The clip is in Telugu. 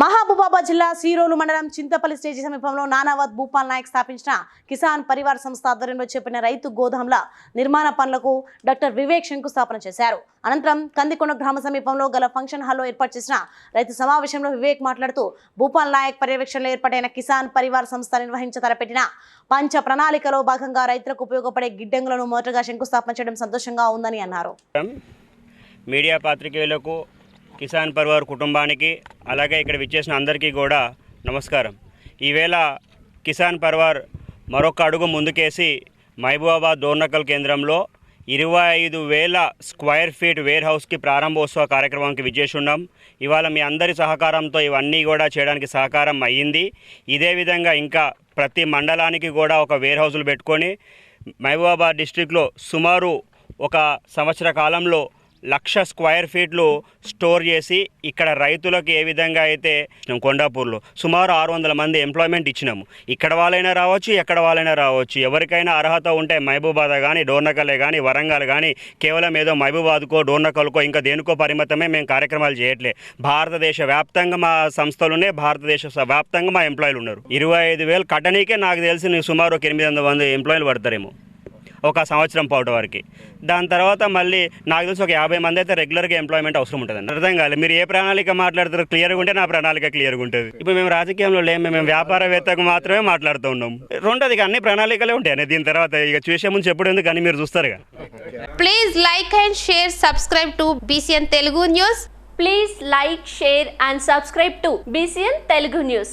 మహబూబాబాద్ జిల్లా సీరోలు మండలం చింతపల్లి స్టేజీ సమీపంలో నానావత్ భూపాల్ నాయక్ స్థాపించిన కిసాన్ పరివార్ సంస్థ ఆధ్వర్యంలో చెప్పిన రైతు గోదాంల నిర్మాణ పనులకు డాక్టర్ వివేక్ శంకుస్థాపన చేశారు. అనంతరం కందికొండ గ్రామ సమీపంలో గల ఫంక్షన్ హాల్లో ఏర్పాటు చేసిన రైతు సమావేశంలో వివేక్ మాట్లాడుతూ భూపాల్ నాయక్ పర్యవేక్షణలో ఏర్పాటైన కిసాన్ పరివార్ సంస్థ నిర్వహించ తలపెట్టిన పంచ ప్రణాళికలో భాగంగా రైతులకు ఉపయోగపడే గిడ్డంగులను మొదటగా శంకుస్థాపన చేయడం సంతోషంగా ఉందని అన్నారు. మీడియా పాత్రికేయులకు కిసాన్ పరివార్ కుటుంబానికి అలాగే ఇక్కడ విచ్చేసిన అందరికీ కూడా నమస్కారం. ఈవేళ కిసాన్ పర్వార్ మరొక అడుగు ముందుకేసి మహబూబాబాద్ దోర్నకల్ కేంద్రంలో ఇరవై ఐదు వేల స్క్వేర్ ఫీట్ వేర్ హౌస్కి ప్రారంభోత్సవ కార్యక్రమానికి విచ్చేసున్నాం. ఇవాళ మీ అందరి సహకారంతో ఇవన్నీ కూడా చేయడానికి సహకారం అయ్యింది. ఇదే విధంగా ఇంకా ప్రతి మండలానికి కూడా ఒక వేర్ హౌస్లు పెట్టుకొని మహబూబాబాద్ డిస్టిక్లో సుమారు ఒక సంవత్సర కాలంలో లక్ష స్క్వేర్ ఫీట్లు స్టోర్ చేసి ఇక్కడ రైతులకు ఏ విధంగా అయితే కొండాపూర్లో. సుమారు ఆరు వందల మంది ఎంప్లాయ్మెంట్ ఇచ్చినాము. ఇక్కడ వాళ్ళైనా రావచ్చు ఎక్కడ వాళ్ళైనా రావచ్చు. ఎవరికైనా అర్హత ఉంటే మహబూబాద్ కానీ డోర్నకలే కానీ వరంగల్ కానీ కేవలం ఏదో మహబూబాద్కో డోర్నకల్కో ఇంకా దేనికో పరిమితమే మేము కార్యక్రమాలు చేయట్లే. భారతదేశ వ్యాప్తంగా మా సంస్థలునే భారతదేశ స- వ్యాప్తంగా మా ఎంప్లాయీలు ఉన్నారు ఇరవై ఐదు వేలు కట్టనీకే నాకు తెలిసి సుమారు ఒక ఎనిమిది వందల మంది ఎంప్లాయీలు పడతారేమో. ఒక సంవత్సరం పాటు వరకు. దాని తర్వాత మళ్ళీ నాకు తెలిసి ఒక యాభై మంది అయితే రెగ్యులర్గా ఎంప్లాయ్మెంట్ అవసరం ఉంటుందండి అర్థం కాలేదు మీరు ఏ ప్రణాళిక మాట్లాడతారు? క్లియర్గా ఉంటే నా ప్రణాళిక క్లియర్గా ఉంటుంది. ఇప్పుడు మేము రాజకీయంలో లేము మేము వ్యాపారవేత్తకు మాత్రమే మాట్లాడుతూ ఉన్నాం. రెండోది అన్ని ప్రణాళికలే ఉంటాయి దీని తర్వాత ఇక చూసే ముందు ఎప్పుడు ఎందుకు కానీ మీరు చూస్తారుగా please like and share subscribe to BCN Telugu news please like share and subscribe to BCN Telugu news